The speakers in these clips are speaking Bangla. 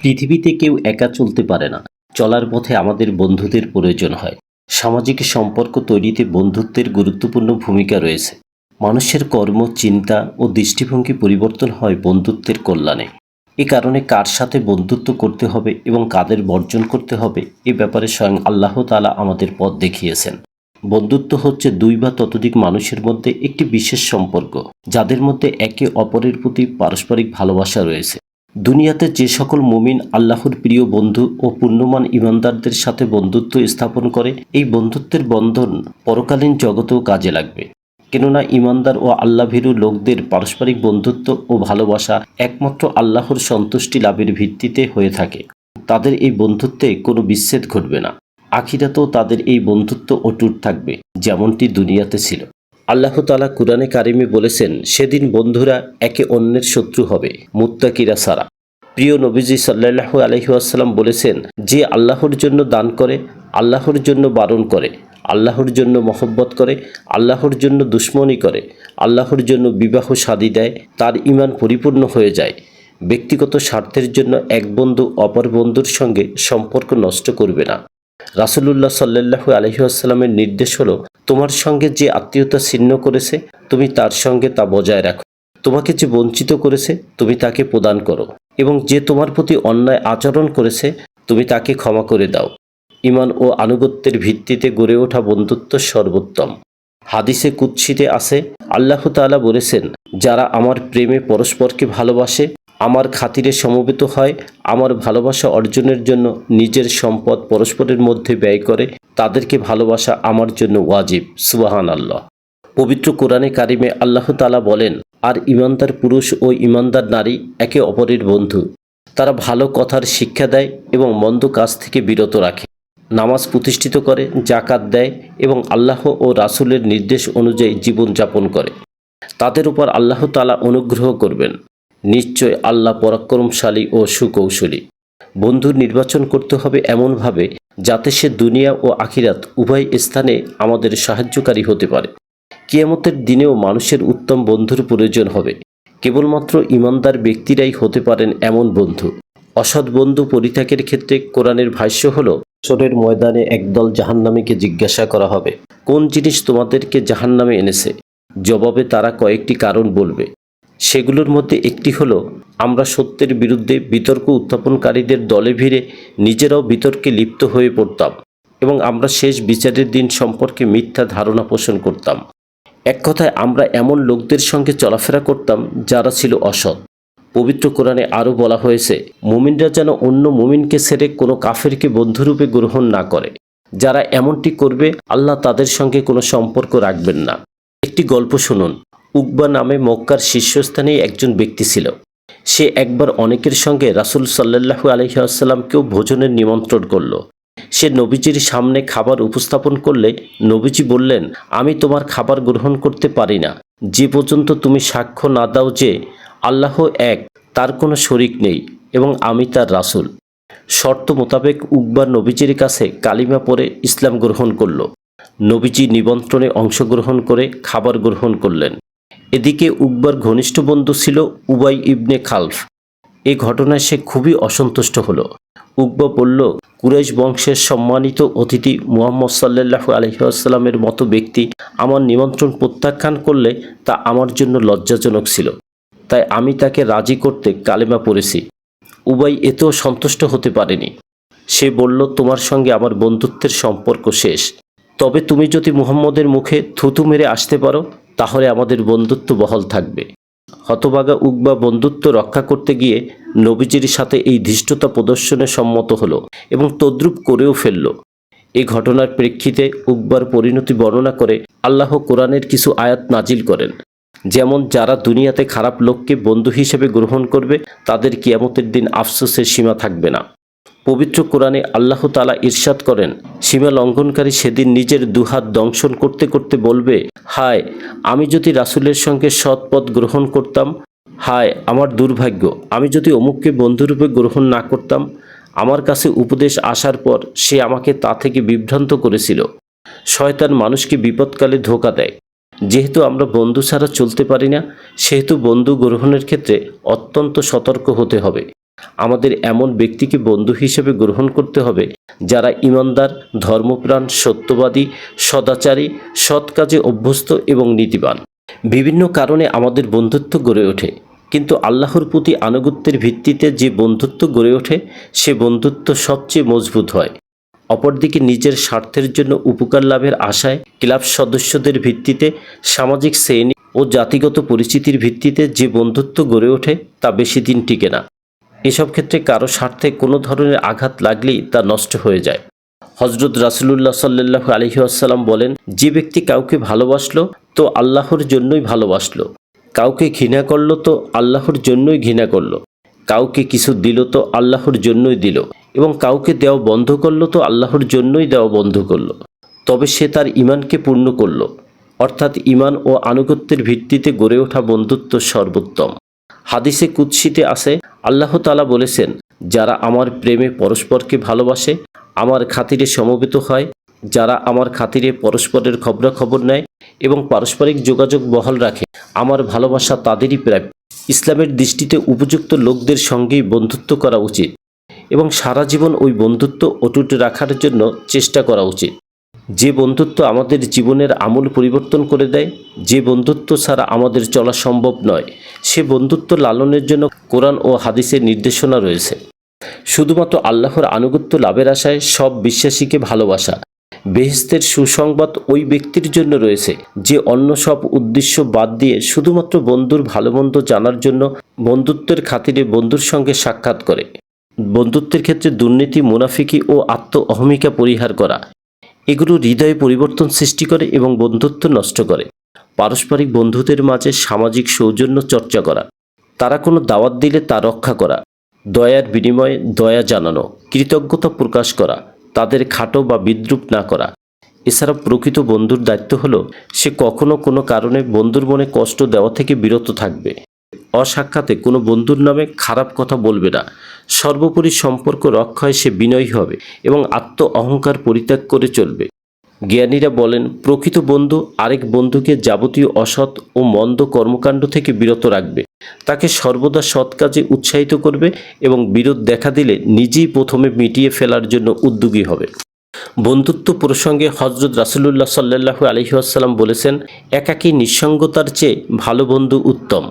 পৃথিবীতে কেউ একা চলতে পারে না। চলার পথে আমাদের বন্ধুদের প্রয়োজন হয়। সামাজিক সম্পর্ক তৈরিতে বন্ধুত্বের গুরুত্বপূর্ণ ভূমিকা রয়েছে। মানুষের কর্ম, চিন্তা ও দৃষ্টিভঙ্গি পরিবর্তন হয় বন্ধুত্বের কল্যাণে। এ কারণে কার সাথে বন্ধুত্ব করতে হবে এবং কাদের বর্জন করতে হবে, এ ব্যাপারে স্বয়ং আল্লাহ তালা আমাদের পথ দেখিয়েছেন। বন্ধুত্ব হচ্ছে দুই বা ততোধিক মানুষের মধ্যে একটি বিশেষ সম্পর্ক, যাদের মধ্যে একে অপরের প্রতি পারস্পরিক ভালোবাসা রয়েছে। দুনিয়াতে যে সকল মুমিন আল্লাহর প্রিয় বন্ধু ও পুণ্যমান ইমানদারদের সাথে বন্ধুত্ব স্থাপন করে, এই বন্ধুত্বের বন্ধন পরকালীন জগতেও কাজে লাগবে। কেননা ইমানদার ও আল্লাভীরু লোকদের পারস্পরিক বন্ধুত্ব ও ভালোবাসা একমাত্র আল্লাহর সন্তুষ্টি লাভের ভিত্তিতে হয়ে থাকে। তাদের এই বন্ধুত্বে কোনো বিচ্ছেদ ঘটবে না। আখিরাতেও তাদের এই বন্ধুত্ব অটুট থাকবে, যেমনটি দুনিয়াতে ছিল। আল্লাহ তালা কুরআনে কারিমে বলেছেন, সেদিন বন্ধুরা একে অন্যের শত্রু হবে, মুত্তাকিরা সারা প্রিয় নবীজি সাল্লাহু আলহিউসাল্লাম বলেছেন, যে আল্লাহর জন্য দান করে, আল্লাহর জন্য বারণ করে, আল্লাহর জন্য মহব্বত করে, আল্লাহর জন্য দুশ্মনী করে, আল্লাহর জন্য বিবাহ শাদী দেয়, তার ইমান পরিপূর্ণ হয়ে যায়। ব্যক্তিগত স্বার্থের জন্য এক বন্ধু অপর বন্ধুর সঙ্গে সম্পর্ক নষ্ট করবে না। রাসুলুল্লাহ সাল্লাহু আলহিহাস্লামের নির্দেশ হলো, তোমার সঙ্গে যে আত্মীয়তা ছিন্ন করেছে, তুমি তার সঙ্গে তা বজায় রাখো। তোমাকে যে বঞ্চিত করেছে, তুমি তাকে প্রদান করো। এবং যে তোমার প্রতি অন্যায় আচরণ করেছে, তুমি তাকে ক্ষমা করে দাও। ইমান ও আনুগত্যের ভিত্তিতে গড়ে ওঠা বন্ধুত্ব সর্বোত্তম। হাদিসে কুৎসিতে আছে, আল্লাহ তাআলা বলেছেন, যারা আমার প্রেমে পরস্পরকে ভালোবাসে আমার খাতিরে সমবেত হয়, আমার ভালোবাসা অর্জনের জন্য নিজের সম্পদ পরস্পরের মধ্যে ব্যয় করে, তাদেরকে ভালোবাসা আমার জন্য ওয়াজিব সুবাহান আল্লাহ পবিত্র কোরআনে কারিমে আল্লাহ তালা বলেন, আর ইমানদার পুরুষ ও ইমানদার নারী একে অপরের বন্ধু। তারা ভালো কথার শিক্ষা দেয় এবং মন্দ কাজ থেকে বিরত রাখে। নামাজ প্রতিষ্ঠিত করে জাকাত দেয় এবং আল্লাহ ও রাসূলের নির্দেশ অনুযায়ী জীবনযাপন করে। তাদের উপর আল্লাহ তালা অনুগ্রহ করবেন। নিশ্চয় আল্লাহ পরাক্রমশালী ও সুকৌশলী। বন্ধুর নির্বাচন করতে হবে এমনভাবে যাতে সে দুনিয়া ও আখিরাত উভয় স্থানে আমাদের সাহায্যকারী হতে পারে। কিয়ামতের দিনেও মানুষের উত্তম বন্ধুর প্রয়োজন হবে। কেবলমাত্র ইমানদার ব্যক্তিরাই হতে পারেন এমন বন্ধু। অসৎ বন্ধু পরিত্যাগের ক্ষেত্রে কোরআনের ভাষ্য হল সরের ময়দানে একদল জাহান্নামীকে জিজ্ঞাসা করা হবে, কোন জিনিস তোমাদেরকে জাহান্নামে এনেছে? জবাবে তারা কয়েকটি কারণ বলবে। সেগুলোর মধ্যে একটি হলো, আমরা সত্যের বিরুদ্ধে বিতর্ক উত্থাপনকারীদের দলে ভিড়ে নিজেরাও বিতর্কে লিপ্ত হয়ে পড়তাম এবং আমরা শেষ বিচারের দিন সম্পর্কে মিথ্যা ধারণা পোষণ করতাম। এক কথায়, আমরা এমন লোকদের সঙ্গে চলাফেরা করতাম যারা ছিল অসৎ। পবিত্র কোরআনে আরও বলা হয়েছে, মুমিনরা যেন অন্য মুমিনকে ছেড়ে কোনো কাফেরকে বন্ধুরূপে গ্রহণ না করে। যারা এমনটি করবে, আল্লাহ তাদের সঙ্গে কোনো সম্পর্ক রাখবেন না। একটি গল্প শুনুন। উকবা নামে মক্কার শীর্ষস্থানেই একজন ব্যক্তি ছিল। সে একবার অনেকের সঙ্গে রাসুল সাল্লাহু আলহিহাস্লামকেও ভোজনের নিমন্ত্রণ করল। সে নবীজির সামনে খাবার উপস্থাপন করলে নবীজি বললেন, আমি তোমার খাবার গ্রহণ করতে পারি না। যে পর্যন্ত তুমি সাক্ষ্য না দাও যে আল্লাহ এক, তার কোনো শরিক নেই এবং আমি তার রাসুল। শর্ত মোতাবেক উকবার নবীজির কাছে কালিমা পরে ইসলাম গ্রহণ করল। নবীজি নিমন্ত্রণে অংশগ্রহণ করে খাবার গ্রহণ করলেন। এদিকে উকবার ঘনিষ্ঠ বন্ধু ছিল উবাই ইবনে খালফ। এ ঘটনায় সে খুবই অসন্তুষ্ট হলো। উকবা বলল, কুরাইশ বংশের সম্মানিত অতিথি মুহাম্মদ সাল্লাহ আলহিহাস্লামের মতো ব্যক্তি আমার নিমন্ত্রণ প্রত্যাখ্যান করলে তা আমার জন্য লজ্জাজনক ছিল। তাই আমি তাকে রাজি করতে কালেমা পড়েছি। উবাই এতেও সন্তুষ্ট হতে পারেনি। সে বলল, তোমার সঙ্গে আমার বন্ধুত্বের সম্পর্ক শেষ। তবে তুমি যদি মুহাম্মদের মুখে থুতু মেরে আসতে পারো তাহলে আমাদের বন্ধুত্ব বহাল থাকবে। হতবাগা উকবা বন্ধুত্ব রক্ষা করতে গিয়ে নবীজির সাথে এই ধৃষ্টতা প্রদর্শনে সম্মত হলো এবং তদ্রুপ করেও ফেলল। এই ঘটনার প্রেক্ষিতে উকবার পরিণতি বর্ণনা করে আল্লাহ কোরআনের কিছু আয়াত নাজিল করেন। যেমন, যারা দুনিয়াতে খারাপ লোককে বন্ধু হিসেবে গ্রহণ করবে, তাদের কিয়ামতের দিন আফসোসের সীমা থাকবে না। পবিত্র কোরআনে আল্লাহ তালা ইরশাদ করেন, সীমা লঙ্ঘনকারী সেদিন নিজের দুহাত দংশন করতে করতে বলবে, হায়, আমি যদি রাসুলের সঙ্গে সৎ পথ গ্রহণ করতাম, হায়, আমার দুর্ভাগ্য, আমি যদি অমুককে বন্ধুরূপে গ্রহণ না করতাম, আমার কাছে উপদেশ আসার পর সে আমাকে তা থেকে বিভ্রান্ত করেছিল। শয়তান মানুষকে বিপদকালে ধোকা দেয়। যেহেতু আমরা বন্ধু ছাড়া চলতে পারি না, সেহেতু বন্ধু গ্রহণের ক্ষেত্রে অত্যন্ত সতর্ক হতে হবে। আমাদের এমন ব্যক্তিকে বন্ধু হিসেবে গ্রহণ করতে হবে যারা ইমানদার, ধর্মপ্রাণ, সত্যবাদী, সদাচারী, সৎ কাজে অভ্যস্ত এবং নীতিবান। বিভিন্ন কারণে আমাদের বন্ধুত্ব গড়ে ওঠে, কিন্তু আল্লাহর প্রতি আনুগত্যের ভিত্তিতে যে বন্ধুত্ব গড়ে ওঠে, সে বন্ধুত্ব সবচেয়ে মজবুত হয়। অপরদিকে নিজের স্বার্থের জন্য উপকার লাভের আশায় ক্লাব সদস্যদের ভিত্তিতে সামাজিক শ্রেণি ও জাতিগত পরিচিতির ভিত্তিতে যে বন্ধুত্ব গড়ে ওঠে, তা বেশি দিন টিকে না। এসব ক্ষেত্রে কারও স্বার্থে কোনো ধরনের আঘাত লাগলেই তা নষ্ট হয়ে যায়। হজরত রাসুলুল্লাহ সাল্লাহ আলহিহাসাল্লাম বলেন, যে ব্যক্তি কাউকে ভালোবাসলো, তো আল্লাহর জন্যই ভালোবাসলো। কাউকে ঘৃণা করল, তো আল্লাহর জন্যই ঘৃণা করল। কাউকে কিছু দিল, তো আল্লাহর জন্যই দিল। এবং কাউকে দেওয়া বন্ধ করল, তো আল্লাহর জন্যই দেওয়া বন্ধ করল। তবে সে তার ইমানকে পূর্ণ করল। অর্থাৎ ইমান ও আনুগত্যের ভিত্তিতে গড়ে ওঠা বন্ধুত্ব সর্বোত্তম। হাদিসে কুৎসিতে আছে, আল্লাহ তালা বলেছেন, যারা আমার প্রেমে পরস্পরকে ভালোবাসে, আমার খাতিরে সমবেত হয়, যারা আমার খাতিরে পরস্পরের খবরাখবর নেয় এবং পারস্পরিক যোগাযোগ বহাল রাখে, আমার ভালোবাসা তাদেরই প্রাপ্য। ইসলামের দৃষ্টিতে উপযুক্ত লোকদের সঙ্গেই বন্ধুত্ব করা উচিত এবং সারা জীবন ওই বন্ধুত্ব অটুট রাখার জন্য চেষ্টা করা উচিত। যে বন্ধুত্ব আমাদের জীবনের আমূল পরিবর্তন করে দেয়, যে বন্ধুত্ব ছাড়া আমাদের চলা সম্ভব নয়, সে বন্ধুত্ব লালনের জন্য কোরআন ও হাদিসের নির্দেশনা রয়েছে। শুধুমাত্র আল্লাহর আনুগত্য লাভের আশায় সব বিশ্বাসীকে ভালোবাসা বেহেস্তের সুসংবাদ ওই ব্যক্তির জন্য রয়েছে, যে অন্য সব উদ্দেশ্য বাদ দিয়ে শুধুমাত্র বন্ধুর ভালো মন্দ জানার জন্য বন্ধুত্বের খাতিরে বন্ধুর সঙ্গে সাক্ষাৎ করে। বন্ধুত্বের ক্ষেত্রে দুর্নীতি, মুনাফিকি ও আত্ম অহমিকা পরিহার করা এগুলো হৃদয়ে পরিবর্তন সৃষ্টি করে এবং বন্ধুত্ব নষ্ট করে। পারস্পরিক বন্ধুদের মাঝে সামাজিক সৌজন্য চর্চা করা। তারা কোনো দাওয়াত দিলে তা রক্ষা করা। দয়ার বিনিময়ে দয়া জানানো, কৃতজ্ঞতা প্রকাশ করা, তাদের খাটো বা বিদ্রুপ না করা। এছাড়া প্রকৃত বন্ধুর দায়িত্ব হলো, সে কখনো কোনো কারণে বন্ধুর মনে কষ্ট দেওয়া থেকে বিরত থাকবে। অসাক্ষাতে কোনো বন্ধুর নামে খারাপ কথা বলবে না। সর্বোপরি সম্পর্ক রক্ষায় সে বিনয়ী হবে এবং আত্ম অহংকার পরিত্যাগ করে চলবে। জ্ঞানীরা বলেন, প্রকৃত বন্ধু আরেক বন্ধুকে যাবতীয় অসৎ ও মন্দ কর্মকাণ্ড থেকে বিরত রাখবে। তাকে সর্বদা সৎ কাজে উৎসাহিত করবে এবং বিরোধ দেখা দিলে নিজেই প্রথমে মিটিয়ে ফেলার জন্য উদ্যোগী হবে। বন্ধুত্ব প্রসঙ্গে হজরত রাসুলুল্লাহ সাল্লাহু আলহিহাসাল্লাম বলেছেন, একাকী নিঃসঙ্গতার চেয়ে ভালো বন্ধু উত্তম।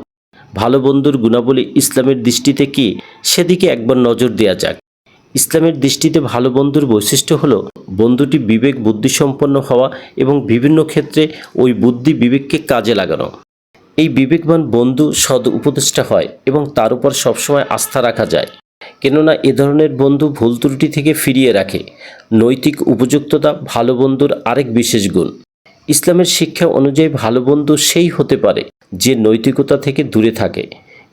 ভালো বন্ধুর গুণাবলী ইসলামের দৃষ্টিতে কি? সেদিকে একবার নজর দেওয়া যাক। ইসলামের দৃষ্টিতে ভালো বন্ধুর বৈশিষ্ট্য হলো, বন্ধুটি বিবেক, বুদ্ধিসম্পন্ন হওয়া এবং বিভিন্ন ক্ষেত্রে ওই বুদ্ধি বিবেককে কাজে লাগানো। এই বিবেকবান বন্ধু সদ উপদেষ্টা হয় এবং তার উপর সবসময় আস্থা রাখা যায়। কেননা এ ধরনের বন্ধু ভুল ত্রুটি থেকে ফিরিয়ে রাখে। নৈতিক উপযুক্ততা ভালো বন্ধুর আরেক বিশেষ গুণ। ইসলামের শিক্ষা অনুযায়ী ভালো বন্ধু সেই হতে পারে যে নৈতিকতা থেকে দূরে থাকে।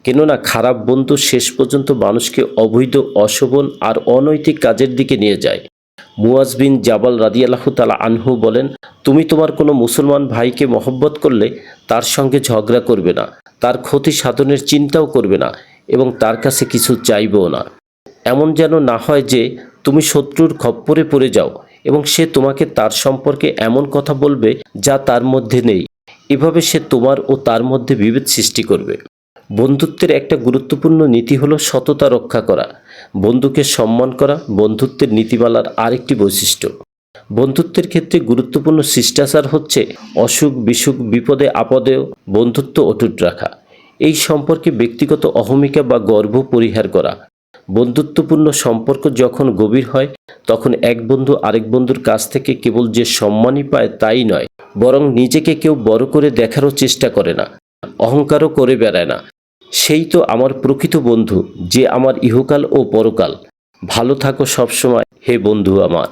কেননা খারাপ বন্ধু শেষ পর্যন্ত মানুষকে অবৈধ, অশোভন আর অনৈতিক কাজের দিকে নিয়ে যায়। মুয়াজ বিন জাবাল রাদিয়াল্লাহ তালা আনহু বলেন, তুমি তোমার কোনো মুসলমান ভাইকে মহব্বত করলে তার সঙ্গে ঝগড়া করবে না, তার ক্ষতি সাধনের চিন্তাও করবে না এবং তার কাছে কিছু চাইবেও না। এমন যেন না হয় যে তুমি শত্রুর খপ্পরে পড়ে যাও। এবং সে তোমাকে তার সম্পর্কে এমন কথা বলবে যা তার মধ্যে নেই। এভাবে সে তোমার ও তার মধ্যে বিভেদ সৃষ্টি করবে। বন্ধুত্বের একটা গুরুত্বপূর্ণ নীতি হলো সততা রক্ষা করা। বন্ধুকে সম্মান করা বন্ধুত্বের নীতিমালার আরেকটি বৈশিষ্ট্য। বন্ধুত্বের ক্ষেত্রে গুরুত্বপূর্ণ শিষ্টাচার হচ্ছে অসুখ, বিসুখ, বিপদে, আপদেও বন্ধুত্ব অটুট রাখা। এই সম্পর্কে ব্যক্তিগত অহমিকা বা গর্ব পরিহার করা। বন্ধুত্বপূর্ণ সম্পর্ক যখন গভীর হয়, তখন এক বন্ধু আরেক বন্ধুর কাছ থেকে কেবল যে সম্মানই পায় তাই নয়, বরং নিজেকে কেউ বড় করে দেখারও চেষ্টা করে না, অহংকারও করে বেড়ায় না। সেই তো আমার প্রকৃত বন্ধু, যে আমার ইহকাল ও পরকাল। ভালো থাকো সবসময়, হে বন্ধু আমার।